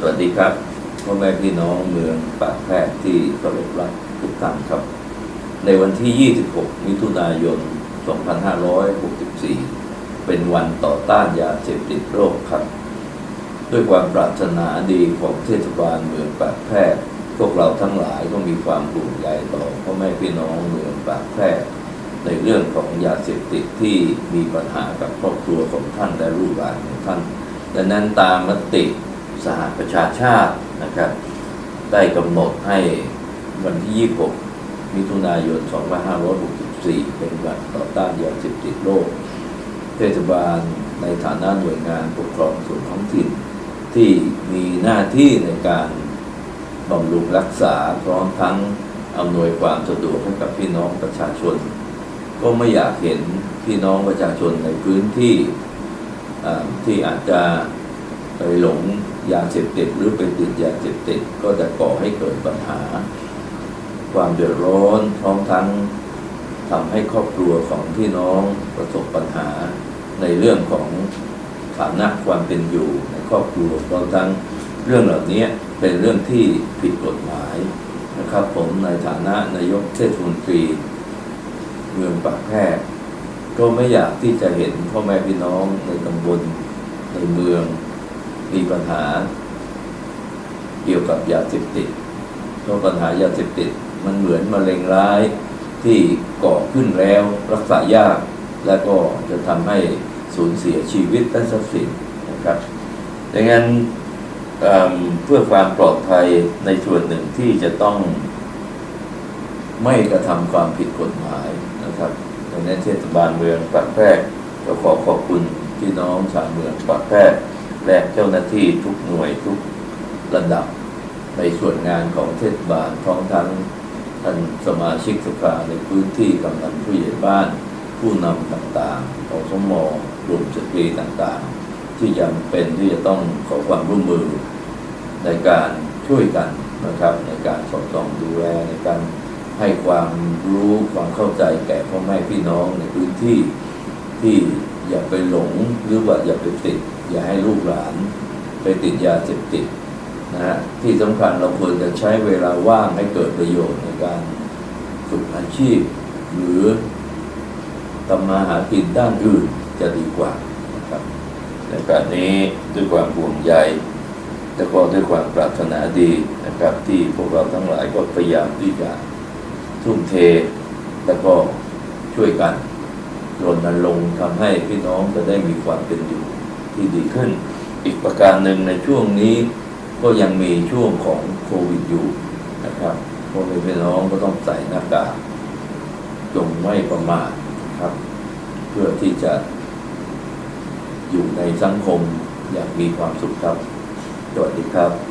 สวัสดีครับพ่อแม่พี่น้องเมืองปากแพรกที่เคารพรักทุกท่านครับ ในวันที่ 26 มิถุนายน 2564 เป็นวันต่อต้านยาเสพติดโรคครับ ด้วยความปรารถนาดีของเทศบาลเมืองปากแพรกพวกเราทั้งหลายก็มีความห่วงใยต่อพ่อแม่พี่น้องเมืองปากแพรกในเรื่องของยาเสพติดที่มีปัญหากับครอบครัวของท่านและลูกหลานของท่านดังนั้นตามมติ สหประชาชาตินะครับ ได้กำหนดให้วันที่ 26 มิถุนายน 2564 เป็นวันต่อต้านยาเสพติดโลก เทศบาลในฐานะหน่วยงานปกครองส่วนท้องถิ่น ที่มีหน้าที่ในการบำรุงรักษาพร้อมทั้งอำนวยความสะดวกให้กับพี่น้องประชาชน ก็ไม่อยากเห็นพี่น้องประชาชนในพื้นที่ที่อาจจะไปหลง ยาเสพติดหรือไปติดยาเสพติดก็จะก่อให้เกิดปัญหา ความเดือดร้อนพร้อมทั้งทำให้ครอบครัวของพี่น้องประสบปัญหาในเรื่องของฐานะความเป็นอยู่ในครอบครัวพร้อมทั้งเรื่องเหล่านี้เป็นเรื่องที่ผิดกฎหมายนะครับ ผมในฐานะนายกเทศมนตรี เมืองปากแพรกก็ไม่อยากที่จะเห็นพ่อแม่พี่น้องในตำบลในเมือง มีปัญหาเกี่ยวกับยาเสพติดเพราะปัญหายาเสพติดมันเหมือนมะเร็งร้ายที่ก่อขึ้นแล้วรักษายาก และก็จะทำให้สูญเสียชีวิตและทรัพย์สินนะครับดังนั้นเเพื่อความปลอดภัยในส่วนหนึ่งที่จะต้องไม่กระทำความผิดกฎหมายนะครับดังนั้นเทศบาลเมืองปากแพรกก็ขอขอบคุณพี่น้องชาวเมืองปากแพรก และเจ้าหน้าที่ทุกหน่วยทุกระดับในส่วนงานของเทศบาลพร้อมทั้งท่านสมาชิกสภาในพื้นที่กำนันผู้ใหญ่บ้าน ผู้นำต่างๆของสมกลุ่มสตรีต่างๆ ที่จำเป็นที่จะต้องขอความร่วมมือ ในการช่วยกันนะครับ ในการสอดส่องดูแลในการให้ความรู้ความเข้าใจแก่พ่อแม่พี่น้องในพื้นที่ที่ อย่าไปหลงหรือว่าอย่าไปติด อย่าให้ลูกหลาน ไปติดยาเสพติดนะฮะที่สำคัญเราควรจะใช้เวลาว่างให้เกิดประโยชน์ในการฝึกอาชีพ หรือทำมาหากินด้านอื่นจะดีกว่านะครับในการนี้ด้วยความห่วงใยแต่ก็ด้วยความปรารถนาดีนะครับ ที่พวกเราทั้งหลายก็พยายามที่จะทุ่มเท แล้วก็ช่วยกัน รณรงค์ทำให้พี่น้องจะได้มีความเป็นอยู่ที่ดีขึ้น อีกประการหนึ่งในช่วงนี้ก็ยังมีช่วงของโควิดอยู่นะครับพวกพี่น้องก็ต้องใส่หน้ากากจงไม่ประมาทครับ เพื่อที่จะอยู่ในสังคมอย่างมีความสุขครับ สวัสดีครับ